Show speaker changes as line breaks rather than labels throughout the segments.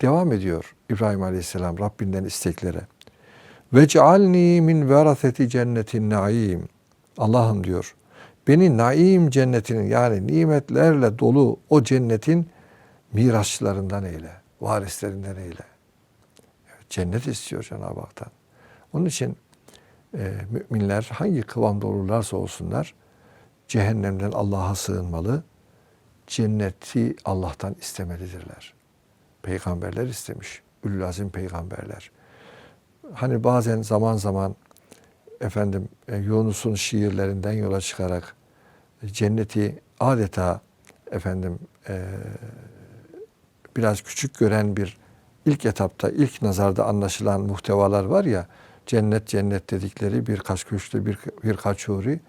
devam ediyor İbrahim Aleyhisselam Rabbinden isteklere. Ve cealni min veraseti cennetin naim. Allah'ım diyor. Beni naim cennetinin yani nimetlerle dolu o cennetin mirasçılarından eyle. Varislerinden eyle. Cennet istiyor Cenab-ı Hak'tan. Onun için e, müminler hangi kıvamda olurlarsa olsunlar cehennemden Allah'a sığınmalı. Cenneti Allah'tan istemelidirler. Peygamberler istemiş. Ülül azim peygamberler. Hani bazen zaman zaman efendim e, Yunus'un şiirlerinden yola çıkarak e, cenneti adeta efendim e, biraz küçük gören bir ilk etapta, ilk nazarda anlaşılan muhtevalar var ya, cennet cennet dedikleri birkaç köşklü bir, birkaç huri,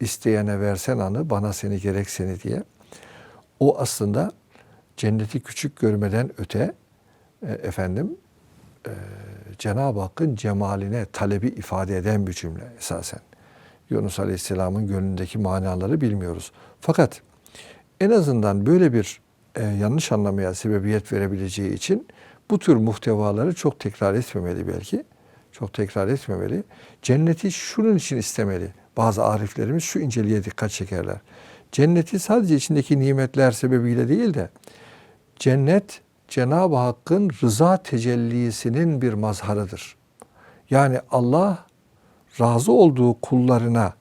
isteyene versen anı, bana seni gerek seni diye. O aslında cenneti küçük görmeden öte, e, efendim, e, Cenab-ı Hakk'ın cemaline talebi ifade eden bir cümle esasen. Yunus Aleyhisselam'ın gönlündeki manaları bilmiyoruz. Fakat en azından böyle bir e, yanlış anlamaya sebebiyet verebileceği için bu tür muhtevaları çok tekrar etmemeli belki. Çok tekrar etmemeli. Cenneti şunun için istemeli. Bazı ariflerimiz şu inceliğe dikkat çekerler. Cenneti sadece içindeki nimetler sebebiyle değil de cennet Cenab-ı Hakk'ın rıza tecellisinin bir mazharıdır. Yani Allah razı olduğu kullarına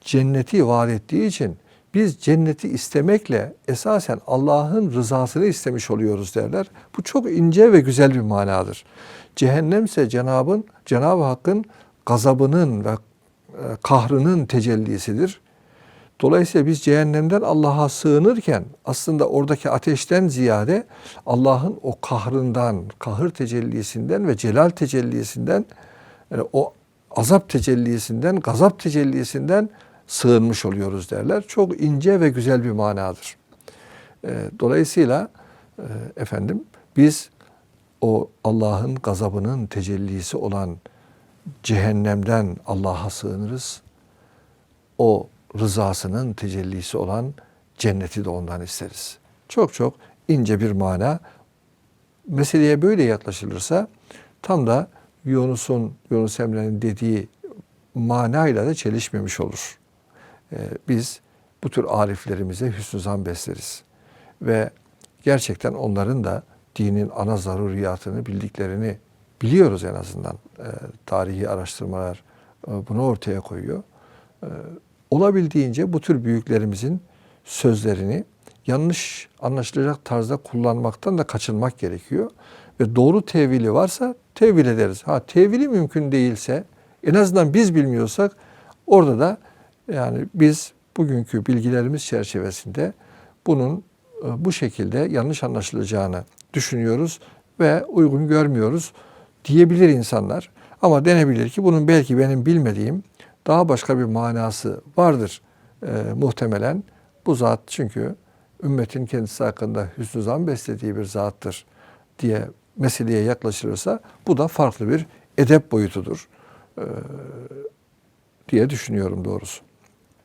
cenneti vaat ettiği için biz cenneti istemekle esasen Allah'ın rızasını istemiş oluyoruz derler. Bu çok ince ve güzel bir manadır. Cehennemse Cenab'ın Cenab-ı Hakk'ın gazabının ve e, kahrının tecellisidir. Dolayısıyla biz cehennemden Allah'a sığınırken aslında oradaki ateşten ziyade Allah'ın o kahrından, kahır tecellisinden ve celal tecellisinden yani o azap tecellisinden, gazap tecellisinden sığınmış oluyoruz derler. Çok ince ve güzel bir manadır. E, dolayısıyla e, efendim biz o Allah'ın gazabının tecellisi olan cehennemden Allah'a sığınırız. O rızasının tecellisi olan cenneti de ondan isteriz. Çok çok ince bir mana. Meseleye böyle yaklaşılırsa tam da Yunus'un, Yunus Emre'nin dediği manayla da çelişmemiş olur. Ee, biz bu tür ariflerimize hüsnü zan besleriz. Ve gerçekten onların da dinin ana zaruriyatını bildiklerini biliyoruz en azından. Ee, tarihi araştırmalar e, bunu ortaya koyuyor. Ee, olabildiğince bu tür büyüklerimizin sözlerini yanlış anlaşılacak tarzda kullanmaktan da kaçınmak gerekiyor. Ve doğru tevili varsa tevil ederiz. Ha tevili mümkün değilse en azından biz bilmiyorsak orada da yani biz bugünkü bilgilerimiz çerçevesinde bunun e, bu şekilde yanlış anlaşılacağını düşünüyoruz ve uygun görmüyoruz diyebilir insanlar. Ama denebilir ki bunun belki benim bilmediğim daha başka bir manası vardır e, muhtemelen. Bu zat çünkü ümmetin kendisi hakkında hüsnü zan beslediği bir zattır diye meseleye yaklaşılırsa bu da farklı bir edep boyutudur e, diye düşünüyorum doğrusu.